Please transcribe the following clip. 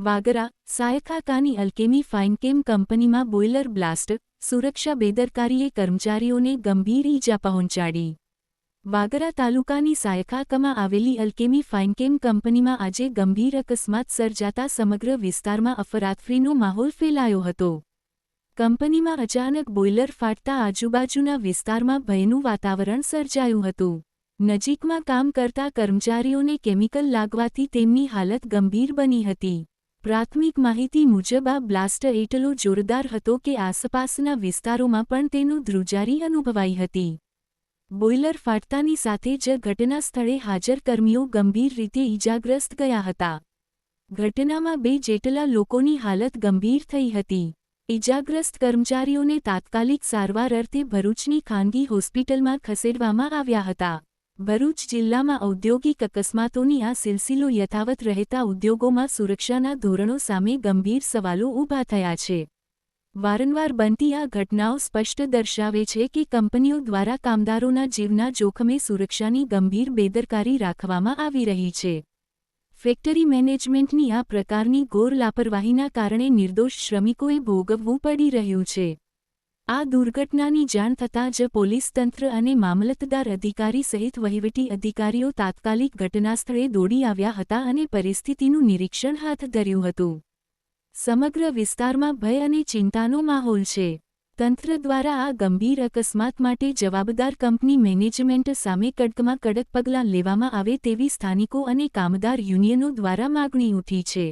વાગરા સાયખાકાની અલ્કેમી ફાઇનકેમ કંપનીમાં boiler blast, સુરક્ષા બેદરકારીએ કર્મચારીઓને ગંભીર ઈજા પહોંચાડી. વાગરા તાલુકાની સાયખાકામાં આવેલી અલ્કેમી ફાઇનકેમ કંપનીમાં આજે ગંભીર અકસ્માત સર્જાતા સમગ્ર વિસ્તારમાં અફરાતફરીનો માહોલ ફેલાયો હતો. કંપનીમાં અચાનક બોઇલર ફાટતા આજુબાજુના વિસ્તારમાં ભયનું વાતાવરણ સર્જાયું હતું. નજીકમાં કામ કરતા કર્મચારીઓને કેમિકલ લાગવાથી તેમની હાલત ગંભીર બની હતી. પ્રાથમિક માહિતી મુજબ આ બ્લાસ્ટ એટલો જોરદાર હતો કે આસપાસના વિસ્તારોમાં પણ તેનું ધ્રુજારી અનુભવાઈ હતી. બોઇલર ફાટતાની સાથે જ ઘટના સ્થળે હાજર કર્મીઓ ગંભીર રીતે ઈજાગ્રસ્ત ગયા હતા. ઘટનામાં બે જેટલા લોકોની હાલત ગંભીર થઈ હતી. ઈજાગ્રસ્ત કર્મચારીઓને તાત્કાલિક સારવાર અર્થે ભરૂચની ખાનગી હોસ્પિટલમાં ખસેડવામાં આવ્યા હતા. ભરૂચ જિલ્લામાં ઔદ્યોગિક અકસ્માતોની આ સિલસિલો યથાવત રહેતા ઉદ્યોગોમાં સુરક્ષાના ધોરણો સામે ગંભીર સવાલો ઊભા થયા છે. વારંવાર બનતી આ ઘટનાઓ સ્પષ્ટ દર્શાવે છે કે કંપનીઓ દ્વારા કામદારોના જીવના જોખમે સુરક્ષાની ગંભીર બેદરકારી રાખવામાં આવી રહી છે. ફેક્ટરી મેનેજમેન્ટની આ પ્રકારની ગોર લાપરવાહીના કારણે નિર્દોષ શ્રમિકોએ ભોગવવું પડી રહ્યું છે. આ દુર્ઘટનાની જાણ થતાં જ પોલીસ તંત્ર અને મામલતદાર અધિકારી સહિત વહીવટી અધિકારીઓ તાત્કાલિક ઘટનાસ્થળે દોડી આવ્યા હતા અને પરિસ્થિતિનું નિરીક્ષણ હાથ ધર્યું હતું. સમગ્ર વિસ્તારમાં ભય અને ચિંતાનો માહોલ છે. તંત્ર દ્વારા આ ગંભીર અકસ્માત માટે જવાબદાર કંપની મેનેજમેન્ટ સામે કડકમાં કડક પગલાં લેવામાં આવે તેવી સ્થાનિકો અને કામદાર યુનિયનો દ્વારા માગણી ઉઠી છે.